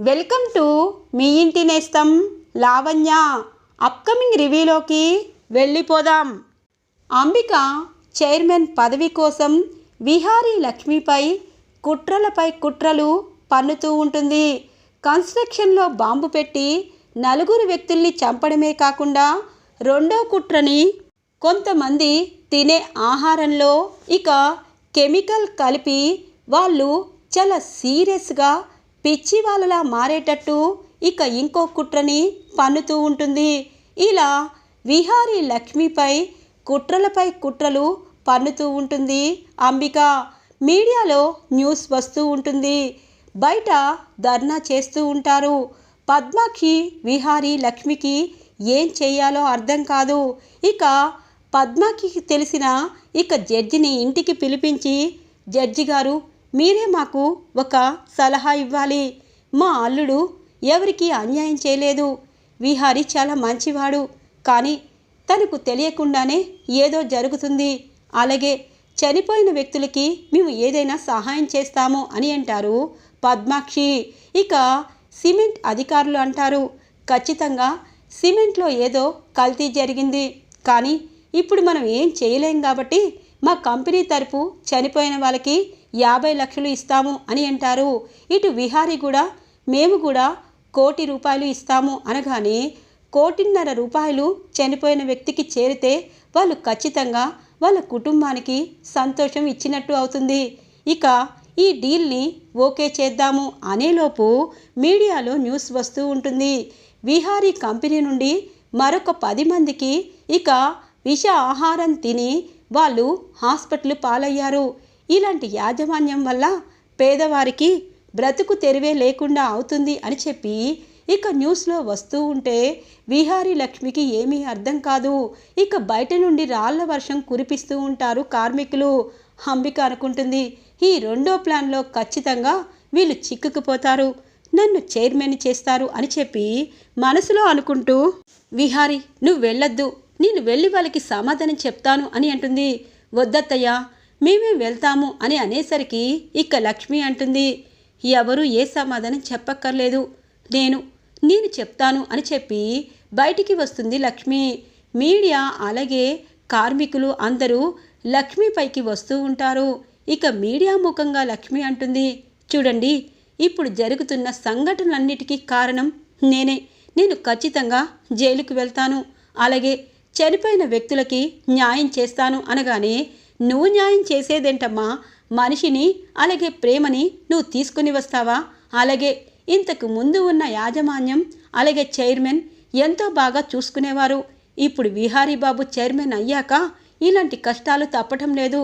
Welcome to me ఇంటి నేస్తం Lavanya. Upcoming రివ్యూలోకి వెళ్ళిపోదాం. అంబిక చైర్మన్ పదవి కోసం విహారీ లక్ష్మిపై కుట్రలపై కుట్రలు పన్నుతూ ఉంటుంది. కన్స్ట్రక్షన్లో బాంబు పెట్టి నలుగురు వ్యక్తుల్ని చంపడమే కాకుండా రెండో కుట్రని కొంతమంది తినే ఆహారంలో ఇక కెమికల్ కలిపి వాళ్ళు చాలా సీరియస్గా పిచ్చి వాళ్ళలా మారేటట్టు ఇక ఇంకో కుట్రని పన్నుతూ ఉంటుంది. ఇలా విహారీ లక్ష్మిపై కుట్రలపై కుట్రలు పన్నుతూ ఉంటుంది అంబిక. మీడియాలో న్యూస్ వస్తూ ఉంటుంది. బయట ధర్నా చేస్తూ ఉంటారు. పద్మాక్షి విహారీ లక్ష్మికి ఏం చేయాలో అర్థం కాదు. ఇక పద్మాకి తెలిసిన ఇక జడ్జిని ఇంటికి పిలిపించి జడ్జి గారు మీరే మాకు ఒక సలహా ఇవ్వాలి. మా అల్లుడు ఎవరికి అన్యాయం చేయలేదు. విహారీ చాలా మంచివాడు. కానీ తనకు తెలియకుండానే ఏదో జరుగుతుంది. అలాగే చనిపోయిన వ్యక్తులకి మేము ఏదైనా సహాయం చేస్తాము అని అంటారు పద్మాక్షి. ఇక సిమెంట్ అధికారులు అంటారు. ఖచ్చితంగా సిమెంట్లో ఏదో కల్తీ జరిగింది. కానీ ఇప్పుడు మనం ఏం చేయలేం కాబట్టి మా కంపెనీ తరపు చనిపోయిన వాళ్ళకి యాభై లక్షలు ఇస్తాము అని అంటారు. ఇటు విహారీ కూడా మేము కూడా కోటి రూపాయలు ఇస్తాము అనగానే కోటిన్నర రూపాయలు చనిపోయిన వ్యక్తికి చేరితే వాళ్ళు ఖచ్చితంగా వాళ్ళ కుటుంబానికి సంతోషం ఇచ్చినట్టు అవుతుంది. ఇక ఈ డీల్ని ఓకే చేద్దాము అనేలోపు మీడియాలో న్యూస్ వస్తూ ఉంటుంది. విహారీ కంపెనీ నుండి మరొక పది మందికి ఇక విష ఆహారం తిని వాళ్ళు హాస్పిటల్ పాలయ్యారు. ఇలాంటి యాజమాన్యం వల్ల పేదవారికి బ్రతుకు తెరివే లేకుండా అవుతుంది అని చెప్పి ఇక న్యూస్లో వస్తూ ఉంటే విహారీ లక్ష్మికి ఏమీ అర్థం కాదు. ఇక బయట నుండి రాళ్ళ వర్షం కురిపిస్తూ ఉంటారు కార్మికులు. అంబిక అనుకుంటుంది ఈ రెండో ప్లాన్లో ఖచ్చితంగా వీళ్ళు చిక్కుకుపోతారు. నన్ను చైర్మన్ చేస్తారు అని చెప్పి మనసులో అనుకుంటూ విహారీ నువ్వు వెళ్ళొద్దు. నేను వెళ్ళి వాళ్ళకి సమాధానం చెప్తాను అని అంటుంది. వద్దత్తయ్యా మేమే వెళ్తాము అని అనేసరికి ఇక లక్ష్మి అంటుంది ఎవరు ఏ సమాధానం చెప్పక్కర్లేదు. నేను నేను చెప్తాను అని చెప్పి బయటికి వస్తుంది లక్ష్మి. మీడియా అలాగే కార్మికులు అందరూ లక్ష్మి పైకి వస్తూ ఉంటారు. ఇక మీడియా ముఖంగా లక్ష్మి అంటుంది చూడండి ఇప్పుడు జరుగుతున్న సంఘటనలన్నిటికీ కారణం నేనే. నేను ఖచ్చితంగా జైలుకు వెళ్తాను. అలాగే చనిపోయిన వ్యక్తులకి న్యాయం చేస్తాను అనగానే నువ్వు న్యాయం చేసేదేంటమ్మా? మనిషిని అలాగే ప్రేమని నువ్వు తీసుకుని వస్తావా? అలాగే ఇంతకు ముందు ఉన్న యాజమాన్యం అలాగే చైర్మన్ ఎంతో బాగా చూసుకునేవారు. ఇప్పుడు విహారీ బాబు చైర్మన్ అయ్యాక ఇలాంటి కష్టాలు తప్పటం లేదు.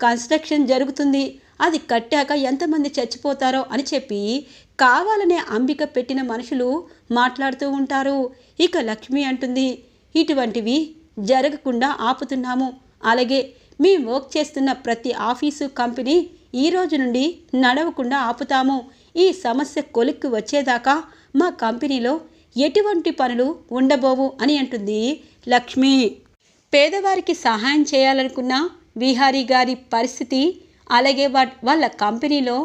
కన్స్ట్రక్షన్ జరుగుతుంది. అది కట్టాక ఎంతమంది చచ్చిపోతారో అని చెప్పి కావాలనే అంబిక పెట్టిన మనుషులు మాట్లాడుతూ ఉంటారు. ఇక లక్ష్మి అంటుంది ఇటువంటివి జరగకుండా ఆపుతున్నాము. అలాగే మేము వర్క్ చేస్తున్న ప్రతి ఆఫీసు కంపెనీ ఈ రోజు నుండి నడవకుండా ఆపుతాము. ఈ సమస్య కొలిక్కి వచ్చేదాకా మా కంపెనీలో ఎటువంటి పనులు ఉండబోవు అని అంటుంది లక్ష్మి. పేదవారికి సహాయం చేయాలనుకున్న విహారీ గారి పరిస్థితి అలాగే వా వాళ్ళ కంపెనీలో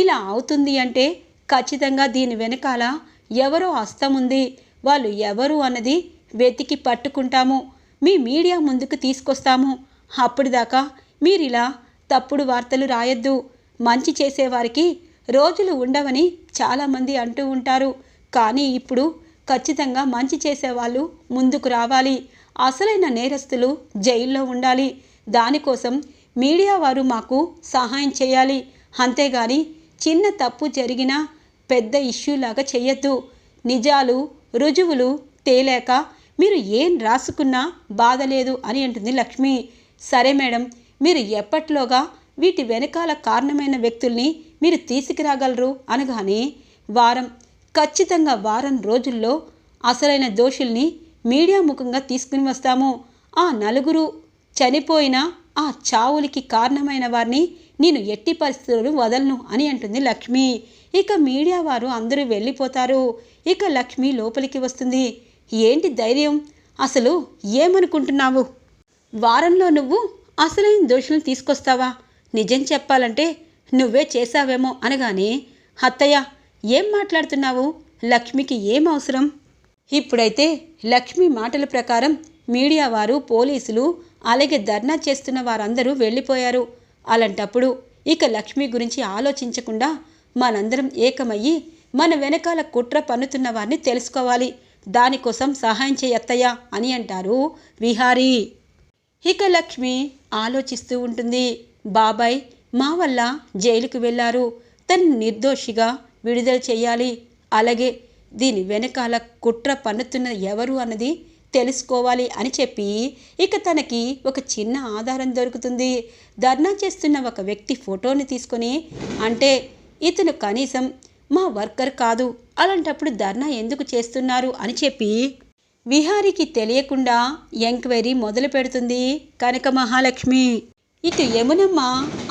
ఇలా అవుతుంది అంటే ఖచ్చితంగా దీని వెనకాల ఎవరో హస్తం ఉంది. వాళ్ళు ఎవరు అన్నది వెతికి పట్టుకుంటాము. మీ మీడియా ముందుకు తీసుకొస్తాము. అప్పటిదాకా మీరిలా తప్పుడు వార్తలు రాయొద్దు. మంచి చేసేవారికి రోజులు ఉండవని చాలామంది అంటూ ఉంటారు. కానీ ఇప్పుడు ఖచ్చితంగా మంచి చేసేవాళ్ళు ముందుకు రావాలి. అసలైన నేరస్తులు జైల్లో ఉండాలి. దానికోసం మీడియా వారు మాకు సహాయం చేయాలి. అంతేగాని చిన్న తప్పు జరిగినా పెద్ద ఇష్యూలాగా చేయొద్దు నిజాలు రుజువులు తేలేక మీరు ఏం రాసుకున్నా బాధ లేదు అని అంటుంది లక్ష్మి. సరే మేడం మీరు ఎప్పట్లోగా వీటి వెనకాల కారణమైన వ్యక్తుల్ని మీరు తీసుకురాగలరు అనగానే వారం ఖచ్చితంగా వారం రోజుల్లో అసలైన దోషుల్ని మీడియా ముఖంగా తీసుకుని వస్తాము. ఆ నలుగురు చనిపోయిన ఆ చావులకి కారణమైన వారిని నేను ఎట్టి పరిస్థితులను వదలను అని అంటుంది లక్ష్మి. ఇక మీడియా వారు అందరూ వెళ్ళిపోతారు. ఇక లక్ష్మి లోపలికి వస్తుంది. ఏంటి ధైర్యం? అసలు ఏమనుకుంటున్నావు? వారంలో నువ్వు అసలైన దోషులను తీసుకొస్తావా? నిజం చెప్పాలంటే నువ్వే చేశావేమో అనగానే అత్తయ్య ఏం మాట్లాడుతున్నావు? లక్ష్మికి ఏం అవసరం? ఇప్పుడైతే లక్ష్మి మాటల ప్రకారం మీడియా వారు పోలీసులు అలాగే ధర్నా చేస్తున్న వారందరూ వెళ్ళిపోయారు. అలాంటప్పుడు ఇక లక్ష్మి గురించి ఆలోచించకుండా మనందరం ఏకమయ్యి మన వెనకాల కుట్ర పన్నుతున్న వారిని తెలుసుకోవాలి. దానికోసం సహాయం చేయత్తయ్యా అని అంటారు విహారీ. ఇక లక్ష్మి ఆలోచిస్తూ ఉంటుంది. బాబాయ్ మా వల్ల జైలుకు వెళ్ళారు. తను నిర్దోషిగా విడుదల చేయాలి. అలాగే దీని వెనకాల కుట్ర పన్నుతున్న ఎవరు అన్నది తెలుసుకోవాలి అని చెప్పి ఇక తనకి ఒక చిన్న ఆధారం దొరుకుతుంది. ధర్నా చేస్తున్న ఒక వ్యక్తి ఫోటోని తీసుకొని అంటే ఇతను కనీసం మా వర్కర్ కాదు అలాంటప్పుడు ధర్నా ఎందుకు చేస్తున్నారు అని చెప్పి విహారికి తెలియకుండా ఎంక్వైరీ మొదలు పెడుతుంది కనక మహాలక్ష్మి. ఇటు యమునమ్మ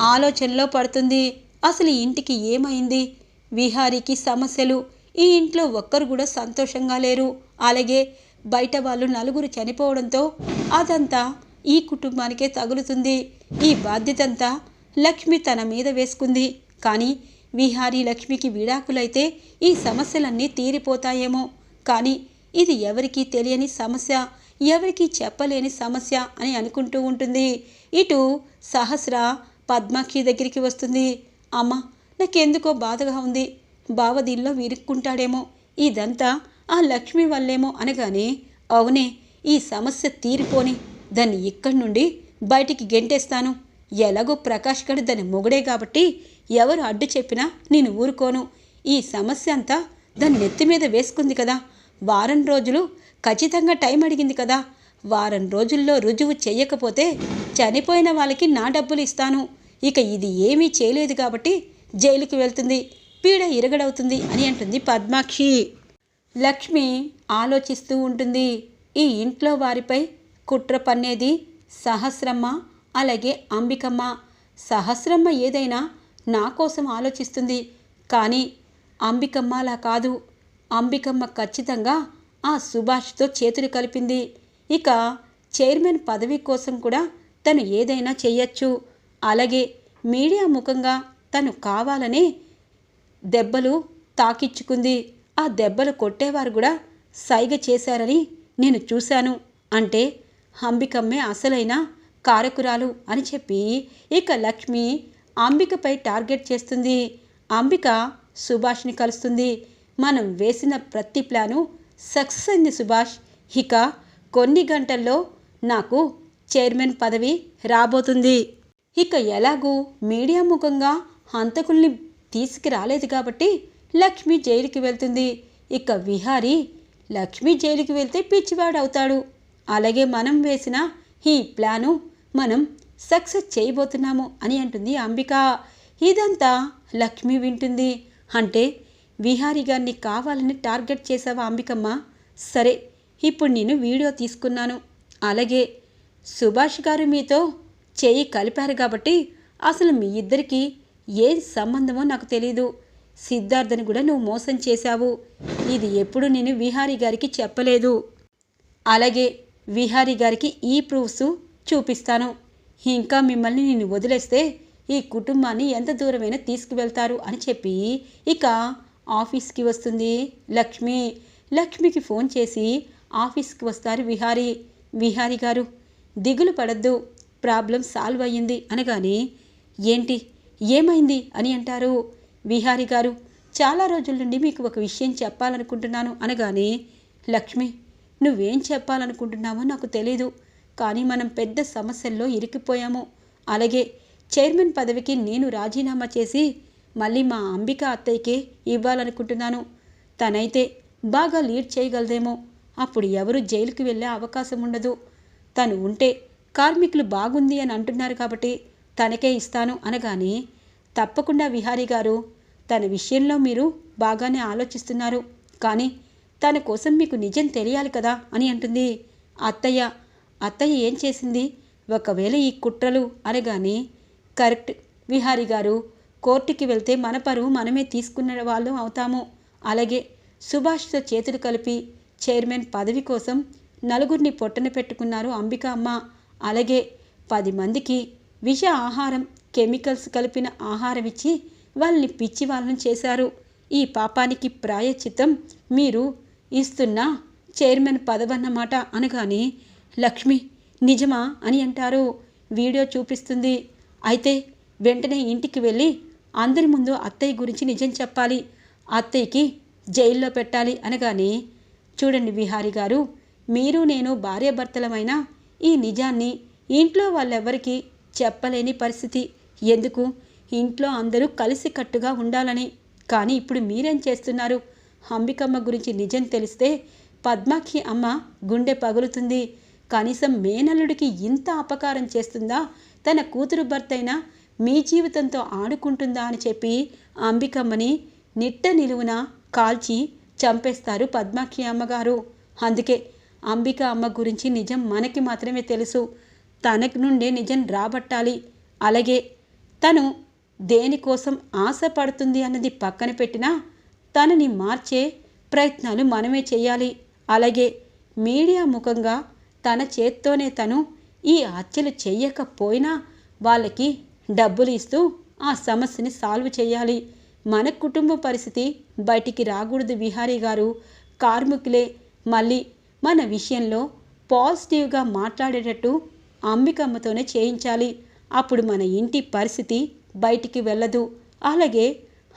ఆలోచనలో పడుతుంది. అసలు ఇంటికి ఏమైంది? విహారికి సమస్యలు. ఈ ఇంట్లో ఒక్కరు కూడా సంతోషంగా లేరు. అలాగే బయట వాళ్ళు నలుగురు చనిపోవడంతో అదంతా ఈ కుటుంబానికే తగులుతుంది. ఈ బాధ్యతంతా లక్ష్మి తన మీద వేసుకుంది. కానీ విహారీ లక్ష్మికి విడాకులైతే ఈ సమస్యలన్నీ తీరిపోతాయేమో. కానీ ఇది ఎవరికీ తెలియని సమస్య ఎవరికీ చెప్పలేని సమస్య అని అనుకుంటూ ఉంటుంది. ఇటు సహస్ర పద్మాక్షి దగ్గరికి వస్తుంది. అమ్మ నాకెందుకో బాధగా ఉంది. బావ దీనిలో విరుక్కుంటాడేమో. ఇదంతా ఆ లక్ష్మి వల్లేమో అనగానే అవునే ఈ సమస్య తీరిపోని. దాన్ని ఇక్కడి నుండి బయటికి గెంటేస్తాను. ఎలాగో ప్రకాష్ గడు దాని మొగుడే కాబట్టి ఎవరు అడ్డు చెప్పినా నేను ఊరుకోను. ఈ సమస్య అంతా దాని నెత్తి మీద వేసుకుంది కదా. వారం రోజులు ఖచ్చితంగా టైం అడిగింది కదా. వారం రోజుల్లో రుజువు చేయకపోతే చనిపోయిన వాళ్ళకి నా డబ్బులు ఇస్తాను. ఇక ఇది ఏమీ చేయలేదు కాబట్టి జైలుకి వెళ్తుంది. పీడ ఇరగడవుతుంది అని అంటుంది పద్మాక్షి. లక్ష్మి ఆలోచిస్తూ ఉంటుంది. ఈ ఇంట్లో వారిపై కుట్ర పన్నేది సహస్రమ్మ అలాగే అంబికమ్మ. సహస్రమ్మ ఏదైనా నా కోసం ఆలోచిస్తుంది. కానీ అంబికమ్మ అలా కాదు. అంబికమ్మ ఖచ్చితంగా ఆ సుభాష్తో చేతులు కలిపింది. ఇక చైర్మన్ పదవి కోసం కూడా తను ఏదైనా చేయొచ్చు అలాగే మీడియా ముఖంగా తను కావాలనే దెబ్బలు తాకిచ్చుకుంది. ఆ దెబ్బలు కొట్టేవారు కూడా సైగ చేశారని నేను చూశాను. అంటే అంబికమ్మే అసలైన కారకురాలు అని చెప్పి ఇక లక్ష్మి అంబికపై టార్గెట్ చేస్తుంది. అంబిక సుభాష్ని కలుస్తుంది. మనం వేసిన ప్రతి ప్లాను సక్సెస్ అయింది సుభాష్. ఇక కొన్ని గంటల్లో నాకు చైర్మన్ పదవి రాబోతుంది. ఇక ఎలాగూ మీడియా ముఖంగా హంతకుల్ని తీసుకురాలేదు కాబట్టి లక్ష్మి జైలుకి వెళ్తుంది. ఇక విహారీ లక్ష్మి జైలుకి వెళ్తే పిచ్చివాడవుతాడు అలాగే మనం వేసిన ఈ ప్లాను మనం సక్సెస్ చేయబోతున్నాము అని అంటుంది అంబిక. ఇదంతా లక్ష్మి వింటుంది. అంటే విహారీ గారిని కావాలని టార్గెట్ చేసావా అంబికమ్మ? సరే ఇప్పుడు నేను వీడియో తీసుకున్నాను. అలాగే సుభాష్ గారు మీతో చేయి కలిపారు కాబట్టి అసలు మీ ఇద్దరికి ఏం సంబంధమో నాకు తెలీదు. సిద్ధార్థని కూడా నువ్వు మోసం చేశావు. ఇది ఎప్పుడు నేను విహారీ గారికి చెప్పలేదు. అలాగే విహారీ గారికి ఈ ప్రూఫ్స్ చూపిస్తాను. ఇంకా మిమ్మల్ని నేను వదిలేస్తే ఈ కుటుంబాన్ని ఎంత దూరమైనా తీసుకువెళ్తారు అని చెప్పి ఇక ఆఫీస్కి వస్తుంది. లక్ష్మి లక్ష్మికి ఫోన్ చేసి ఆఫీస్కి వస్తారు విహారీ. విహారీ గారు దిగులు పడద్దు ప్రాబ్లం సాల్వ్ అయ్యింది అనగానే ఏంటి? ఏమైంది? అని అంటారు. విహారీ గారు చాలా రోజుల నుండి మీకు ఒక విషయం చెప్పాలనుకుంటున్నాను అనగానే లక్ష్మి నువ్వేం చెప్పాలనుకుంటున్నావో నాకు తెలీదు కానీ మనం పెద్ద సమస్యల్లో ఇరికిపోయాము. అలాగే చైర్మన్ పదవికి నేను రాజీనామా చేసి మళ్ళీ మా అంబిక అత్తయ్యకే ఇవ్వాలనుకుంటున్నాను. తనైతే బాగా లీడ్ చేయగలదేమో. అప్పుడు ఎవరు జైలుకి వెళ్ళే అవకాశం ఉండదు. తను ఉంటే కార్మికులు బాగుంది అని అంటున్నారు కాబట్టి తనకే ఇస్తాను అనగానే తప్పకుండా విహారీ గారు తన విషయంలో మీరు బాగానే ఆలోచిస్తున్నారు. కానీ తన కోసం మీకు నిజం తెలియాలి కదా అని అంటుంది అత్తయ్య. అత్తయ్య ఏం చేసింది? ఒకవేళ ఈ కుట్రలు అనగానే కరెక్ట్ విహారీ గారు కోర్టుకి వెళ్తే మన పరువు మనమే తీసుకున్న వాళ్ళం అవుతాము. అలాగే సుభాష్తో చేతులు కలిపి చైర్మన్ పదవి కోసం నలుగురిని పొట్టన పెట్టుకున్నారు అంబిక అమ్మ. అలాగే పది మందికి విష ఆహారం కెమికల్స్ కలిపిన ఆహారం ఇచ్చి వాళ్ళని పిచ్చి వాళ్ళని చేశారు. ఈ పాపానికి ప్రాయచిత్తం మీరు ఇస్తున్న చైర్మన్ పదవన్నమాట అనగానే లక్ష్మి నిజమా అని అంటారు. వీడియో చూపిస్తుంది. అయితే వెంటనే ఇంటికి వెళ్ళి అందరి ముందు అత్తయ్య గురించి నిజం చెప్పాలి. అత్తయ్యకి జైల్లో పెట్టాలి అనగానే చూడండి విహారి గారు మీరు నేను భార్యాభర్తలమైన ఈ నిజాన్ని ఇంట్లో వాళ్ళెవ్వరికీ చెప్పలేని పరిస్థితి. ఎందుకు? ఇంట్లో అందరూ కలిసికట్టుగా ఉండాలని. కానీ ఇప్పుడు మీరేం చేస్తున్నారు? అంబికమ్మ గురించి నిజం తెలిస్తే పద్మాక్షి అమ్మ గుండె పగులుతుంది. కనీసం మేనల్లుడికి ఇంత అపకారం చేస్తుందా? తన కూతురు భర్తైన మీ జీవితంతో ఆడుకుంటుందా అని చెప్పి అంబికమ్మని నిట్ట నిలువున కాల్చి చంపేస్తారు పద్మాక్షి అమ్మగారు. అందుకే అంబిక అమ్మ గురించి నిజం మనకి మాత్రమే తెలుసు. తనకి నుండే నిజం రాబట్టాలి. అలాగే తను దేనికోసం ఆశపడుతుంది అన్నది పక్కన పెట్టినా తనని మార్చే ప్రయత్నాలు మనమే చేయాలి. అలాగే మీడియా ముఖంగా తన చేత్తోనే తను ఈ హత్యలు చెయ్యకపోయినా వాళ్ళకి డబ్బులు ఇస్తూ ఆ సమస్యని సాల్వ్ చేయాలి. మన కుటుంబ పరిస్థితి బయటికి రాకూడదు విహారీ గారు. కార్మికులే మళ్ళీ మన విషయంలో పాజిటివ్గా మాట్లాడేటట్టు అంబికమ్మతోనే చేయించాలి. అప్పుడు మన ఇంటి పరిస్థితి బయటికి వెళ్ళదు. అలాగే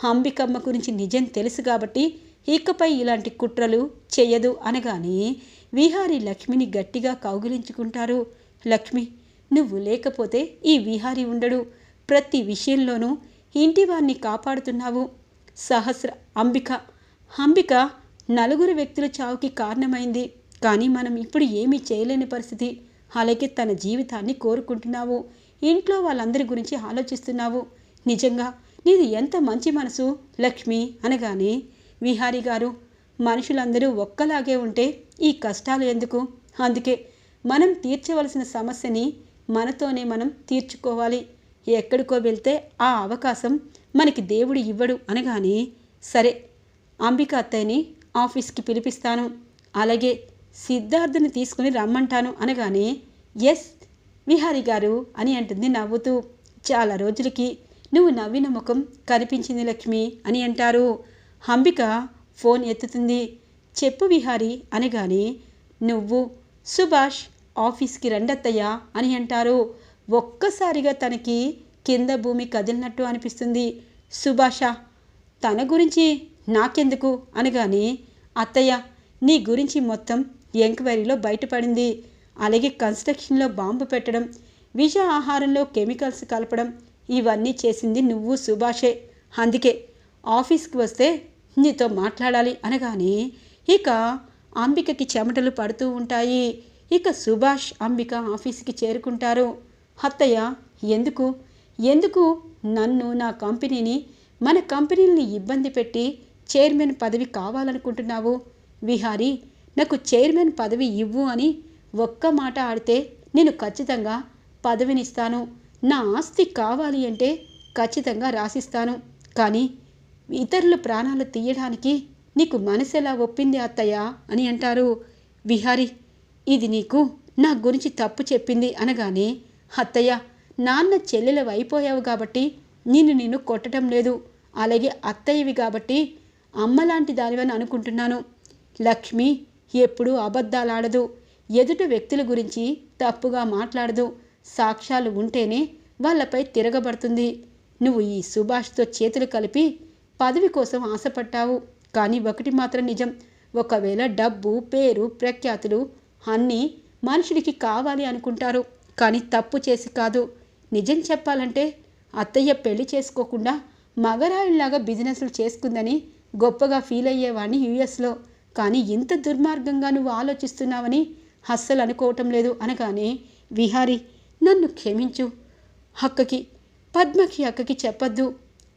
అంబికమ్మ గురించి నిజం తెలుసు కాబట్టి ఇకపై ఇలాంటి కుట్రలు చెయ్యదు అనగానే విహారీ లక్ష్మిని గట్టిగా కౌగిలించుకుంటారు. లక్ష్మి నువ్వు లేకపోతే ఈ విహారీ ఉండడు. ప్రతి విషయంలోనూ ఇంటి వారిని కాపాడుతున్నావు. సహస్ర అంబిక. అంబిక నలుగురు వ్యక్తుల చావుకి కారణమైంది. కానీ మనం ఇప్పుడు ఏమీ చేయలేని పరిస్థితి. అలాగే తన జీవితాన్ని కోరుకుంటున్నావు. ఇంట్లో వాళ్ళందరి గురించి ఆలోచిస్తున్నావు. నిజంగా నీది ఎంత మంచి మనసు లక్ష్మి అనగానే విహారి గారు మనుషులందరూ ఒక్కలాగే ఉంటే ఈ కష్టాలు ఎందుకు? అందుకే మనం తీర్చవలసిన సమస్యని మనతోనే మనం తీర్చుకోవాలి. ఎక్కడికో వెళ్తే ఆ అవకాశం మనకి దేవుడు ఇవ్వడు అనగానే సరే అంబిక అత్తయ్యని ఆఫీస్కి పిలిపిస్తాను. అలాగే సిద్ధార్థని తీసుకుని రమ్మంటాను అనగానే ఎస్ విహారి గారు అని అంటుంది నవ్వుతూ. చాలా రోజులకి నువ్వు నవ్విన ముఖం కనిపించింది లక్ష్మి అని అంటారు. అంబిక ఫోన్ ఎత్తుతుంది. చెప్పు విహారి అనగానే నువ్వు సుభాష్ ఆఫీస్కి రండత్తయ్యా అని అంటారు. ఒక్కసారిగా తనకి కింద భూమి కదిలినట్టు అనిపిస్తుంది. సుభాష తన గురించి నాకెందుకు? అనగానే అత్తయ్య నీ గురించి మొత్తం ఎంక్వైరీలో బయటపడింది. అలాగే కన్స్ట్రక్షన్లో బాంబు పెట్టడం విష ఆహారంలో కెమికల్స్ కలపడం ఇవన్నీ చేసింది నువ్వు సుభాషే. అందుకే ఆఫీస్కి వస్తే నీతో మాట్లాడాలి అనగానే ఇక అంబికకి చెమటలు పడుతూ ఉంటాయి. ఇక సుభాష్ అంబిక ఆఫీస్కి చేరుకుంటారు. అత్తయ్య ఎందుకు? ఎందుకు నన్ను నా కంపెనీని మన కంపెనీని ఇబ్బంది పెట్టి చైర్మన్ పదవి కావాలనుకుంటున్నావు? విహారీ నాకు చైర్మన్ పదవి ఇవ్వు అని ఒక్క మాట ఆడితే నేను ఖచ్చితంగా పదవినిస్తాను. నా ఆస్తి కావాలి అంటే ఖచ్చితంగా రాసిస్తాను. కానీ ఇతరుల ప్రాణాలు తీయడానికి నీకు మనసెలా ఒప్పింది అత్తయ్య అని అంటారు. విహారి ఇది నీకు నా గురించి తప్పు చెప్పింది అనగానే అత్తయ్య నాన్న చెల్లెలు అయిపోయావు కాబట్టి నిన్ను నేను కొట్టడం లేదు. అలాగే అత్తయ్యవి కాబట్టి అమ్మలాంటి దానివని అనుకుంటున్నాను. లక్ష్మి ఎప్పుడూ అబద్ధాలాడదు. ఎదుటి వ్యక్తుల గురించి తప్పుగా మాట్లాడదు. సాక్ష్యాలు ఉంటేనే వాళ్ళపై తిరగబడుతుంది. నువ్వు ఈ సుభాష్తో చేతులు కలిపి పదవి కోసం ఆశపడ్డావు. కానీ ఒకటి మాత్రం నిజం. ఒకవేళ డబ్బు పేరు ప్రఖ్యాతులు అన్నీ మనుషుడికి కావాలి అనుకుంటారు. కానీ తప్పు చేసి కాదు. నిజం చెప్పాలంటే అత్తయ్య పెళ్ళి చేసుకోకుండా మగరాయుల్లాగా బిజినెస్లు చేసుకుందని గొప్పగా ఫీల్ అయ్యేవాడిని యూఎస్లో. కానీ ఇంత దుర్మార్గంగా నువ్వు ఆలోచిస్తున్నావని అస్సలు అనుకోవటం లేదు అనగానే విహారి నన్ను క్షమించు. అక్కకి పద్మకి అక్కకి చెప్పొద్దు.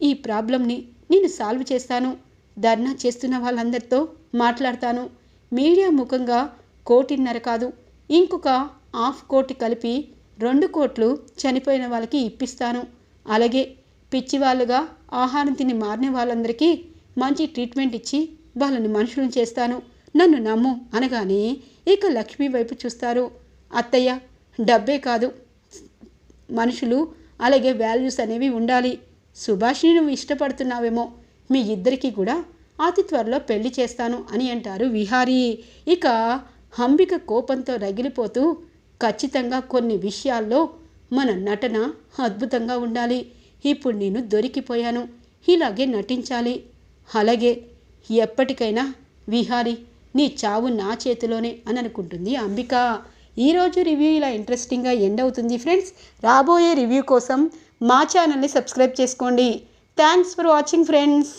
ఈ ప్రాబ్లంని నేను సాల్వ్ చేస్తాను. ధర్నా చేస్తున్న వాళ్ళందరితో మాట్లాడతాను. మీడియా ముఖంగా కోటిన్నర కాదు. ఇంకొక హాఫ్ కోటి కలిపి రెండు కోట్లు చనిపోయిన వాళ్ళకి ఇప్పిస్తాను. అలాగే పిచ్చి వాళ్ళుగా ఆహారం తిని మారిన వాళ్ళందరికీ మంచి ట్రీట్మెంట్ ఇచ్చి వాళ్ళని మనుషులను చేస్తాను. నన్ను నమ్ము అనగానే ఇక లక్ష్మి వైపు చూస్తారు. అత్తయ్య డబ్బే కాదు. మనుషులు అలాగే వాల్యూస్ అనేవి ఉండాలి. సుభాష్ని నువ్వు ఇష్టపడుతున్నావేమో. మీ ఇద్దరికీ కూడా అతి త్వరలో పెళ్ళి చేస్తాను అని అంటారు విహారీ. ఇక అంబిక కోపంతో రగిలిపోతూ ఖచ్చితంగా కొన్ని విషయాల్లో మన నటన అద్భుతంగా ఉండాలి. ఇప్పుడు నేను దొరికిపోయాను. ఇలాగే నటించాలి. అలాగే ఎప్పటికైనా విహారి నీ చావు నా చేతిలోనే అని అనుకుంటుంది అంబిక ఈరోజు రివ్యూ ఇలా ఇంట్రెస్టింగ్గా ఎండ్ అవుతుంది ఫ్రెండ్స్. రాబోయే రివ్యూ కోసం మా ఛానల్ని సబ్స్క్రైబ్ చేసుకోండి. Thanks for watching friends.